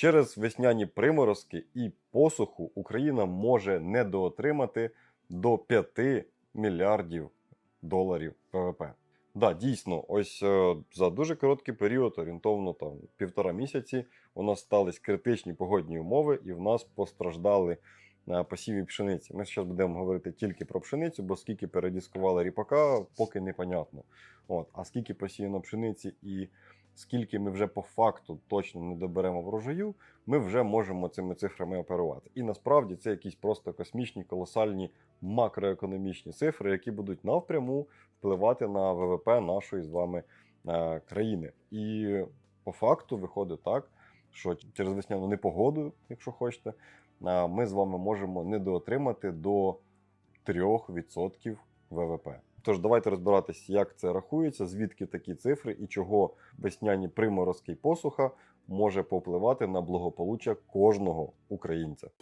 Через весняні приморозки і посуху Україна може недоотримати до 5 мільярдів доларів ВВП. Да, дійсно, ось е, за дуже короткий період, орієнтовно там півтора місяці, у нас стались критичні погодні умови, і в нас постраждали на посіві пшениці. Ми зараз будемо говорити тільки про пшеницю, бо скільки передіскували ріпака, поки непонятно. От, а скільки посіяно пшениці і скільки ми вже по факту точно не доберемо врожаю, ми вже можемо цими цифрами оперувати. І насправді це якісь просто космічні, колосальні макроекономічні цифри, які будуть навпряму впливати на ВВП нашої з вами е, країни. І по факту виходить так, що через весняну непогоду, якщо хочете, ми з вами можемо недоотримати до 3% ВВП. Тож давайте розбиратись, як це рахується, звідки такі цифри і чого весняні приморозки і посуха може попливати на благополуччя кожного українця.